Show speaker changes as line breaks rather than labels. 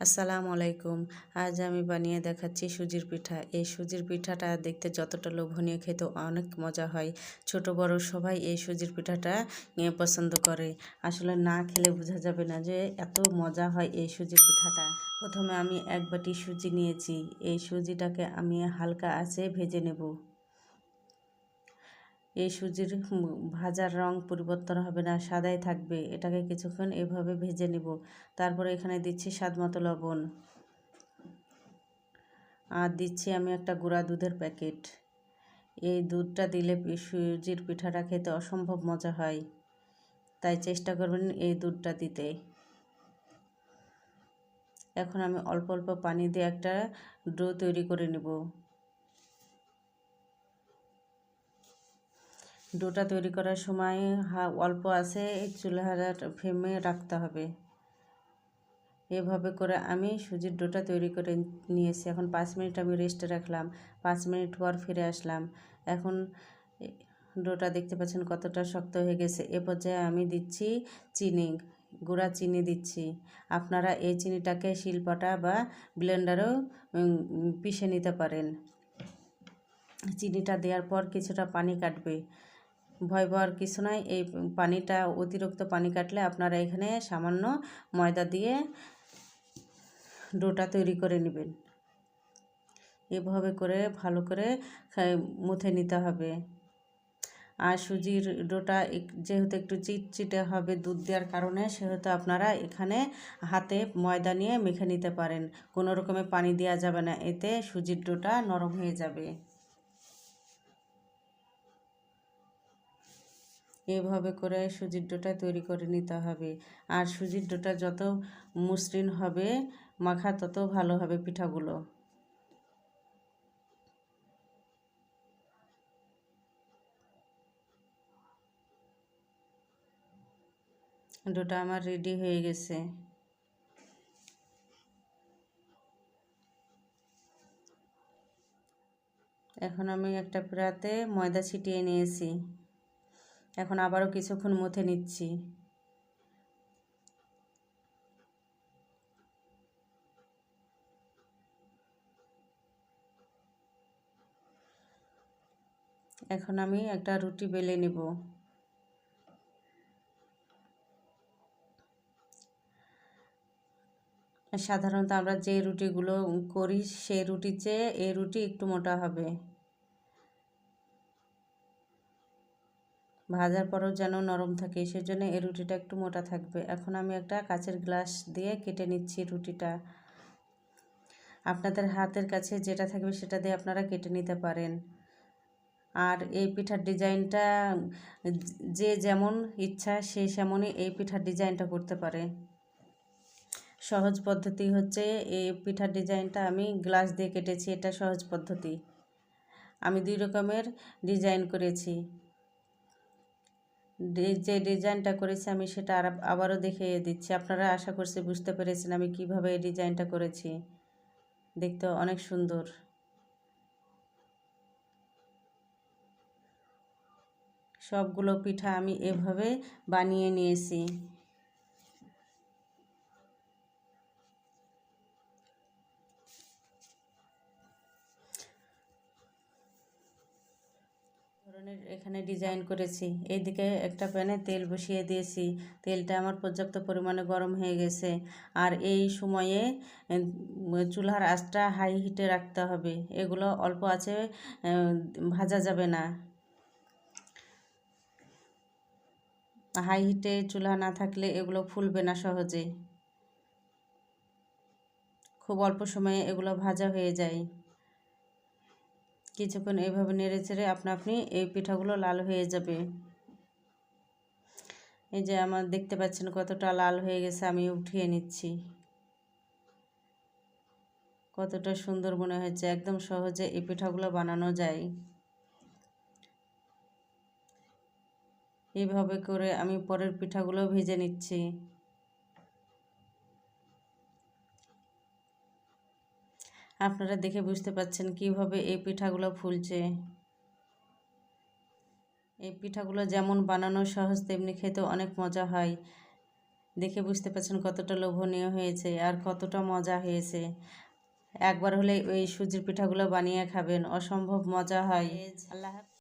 আসসালামু আলাইকুম। আজ আমি বানিয়ে দেখাচ্ছি সুজির পিঠা। এই সুজির পিঠাটা দেখতে যতটা লোভনীয় খেতে অনেক মজা হয়। ছোট, বড় সবাই এই সুজির পিঠাটা পছন্দ করে। আসলে না খেলে বোঝা যাবে না যে এত মজা হয় এই সুজির পিঠাটা। প্রথমে আমি এক বাটি সুজি নিয়েছি। এই সুজিটাকে আমি হালকা আছে ভেজে নেব। এই সুজির ভাজার রং পরিবর্তন হবে না সাদাই থাকবে। এটাকে কিছুক্ষণ এভাবে ভেজে নিব। তারপরে এখানে দিচ্ছি স্বাদ মতো লবণ। আর দিচ্ছি আমি একটা গুঁড়া দুধের প্যাকেট। এই দুধটা দিলে সুজির পিঠাটা খেতে অসম্ভব মজা হয়। তাই চেষ্টা করবেন এই দুধটা দিতে। এখন আমি অল্প অল্প পানি দিয়ে একটা ডো তৈরি করে নেব। ডোটা তৈরি করার সময় অল্প আছে চুলার ফ্লেমে রাখতে হবে। এভাবে করে আমি সুজির ডোটা তৈরি করে নিয়েছি। এখন পাঁচ মিনিট আমি রেস্টে রাখলাম। পাঁচ মিনিট পর ফিরে আসলাম। এখন ডোটা দেখতে পাচ্ছেন কতটা শক্ত হয়ে গেছে। এ পর্যায়ে আমি দিচ্ছি চিনি, গুঁড়া চিনি দিচ্ছি। আপনারা এই চিনিটাকে শিলপাটা বা ব্লেন্ডারেও পিষে নিতে পারেন। চিনিটা দেওয়ার পর কিছুটা পানি কাটবে। ভয় পাওয়ার কিছু নয় এই পানিটা, অতিরিক্ত পানি কাটলে আপনারা এখানে সামান্য ময়দা দিয়ে ডোটা তৈরি করে নেবেন। এভাবে করে ভালো করে মুথে নিতে হবে। আর সুজির ডোটা যেহেতু একটু চিটচিটে হবে দুধ দেওয়ার কারণে, সেহেতু আপনারা এখানে হাতে ময়দা নিয়ে মেখে নিতে পারেন। কোনো রকমের পানি দেওয়া যাবে না, এতে সুজির ডোটা নরম হয়ে যাবে। এভাবে করে সুজির ডোটা তৈরি করে নিতে হবে। আর সুজির ডোটা যত মসৃণ হবে, মাখা তত ভালো হবে পিঠাগুলো। ডোটা আমার রেডি হয়ে গেছে। এখন আমি একটা প্রাতে ময়দা ছিটিয়ে নিয়েছি। এখন আবারও কিছুক্ষণ মথে নিচ্ছি। এখন আমি একটা রুটি বেলে নেব। সাধারণত আমরা যে রুটিগুলো করি সেই রুটির চেয়ে এই রুটি একটু মোটা হবে। ভাজার পরেও যেন নরম থাকে, সেজন্য এই রুটিটা একটু মোটা থাকবে। এখন আমি একটা কাচের গ্লাস দিয়ে কেটে নিচ্ছি রুটিটা। আপনাদের হাতের কাছে যেটা থাকবে সেটা দিয়ে আপনারা কেটে নিতে পারেন। আর এই পিঠার ডিজাইনটা যে যেমন ইচ্ছা সে সেমনই এই পিঠার ডিজাইনটা করতে পারে। সহজ পদ্ধতি হচ্ছে এই পিঠার ডিজাইনটা আমি গ্লাস দিয়ে কেটেছি, এটা সহজ পদ্ধতি। আমি দুই রকমের ডিজাইন করেছি। যে ডিজাইনটা করেছি আমি সেটা আর আবারও দেখিয়ে দিচ্ছি। আপনারা আশা করছি বুঝতে পেরেছেন আমি কীভাবে এই ডিজাইনটা করেছি। দেখতে অনেক সুন্দর। সবগুলো পিঠা আমি এভাবে বানিয়ে নিয়েছি। ধরনের এখানে ডিজাইন করেছি। এইদিকে একটা প্যানে তেল বসিয়ে দিয়েছি। তেলটা আমার পর্যাপ্ত পরিমাণে গরম হয়ে গেছে। আর এই সময়ে চুলার আঁচটা হাই হিটে রাখতে হবে। এগুলো অল্প আছে ভাজা যাবে না। হাই হিটে চুলা না থাকলে এগুলো ফুলবে না সহজে। খুব অল্প সময়ে এগুলো ভাজা হয়ে যায়। কিছুক্ষণ এইভাবে নেড়ে চেড়ে আপনা আপনি এই পিঠাগুলো লাল হয়ে যাবে। এই যে আমার দেখতে পাচ্ছেন কতটা লাল হয়ে গেছে, আমি উঠিয়ে নিচ্ছি। কতটা সুন্দর মনে হয়েছে, একদম সহজে এই পিঠাগুলো বানানো যায়। এইভাবে করে আমি পরের পিঠাগুলো ভেজে নিচ্ছি। আপনারা দেখে বুঝতে পাচ্ছেন কীভাবে এই পিঠাগুলো ফুলছে। এই পিঠাগুলো যেমন বানানো সহজ, তেমনি খেতে অনেক মজা হয়। দেখে বুঝতে পারছেন কতটা লোভনীয় হয়েছে আর কতটা মজা হয়েছে। একবার হলে এই সুজির পিঠাগুলো বানিয়ে খাবেন, অসম্ভব মজা হয়। আল্লাহ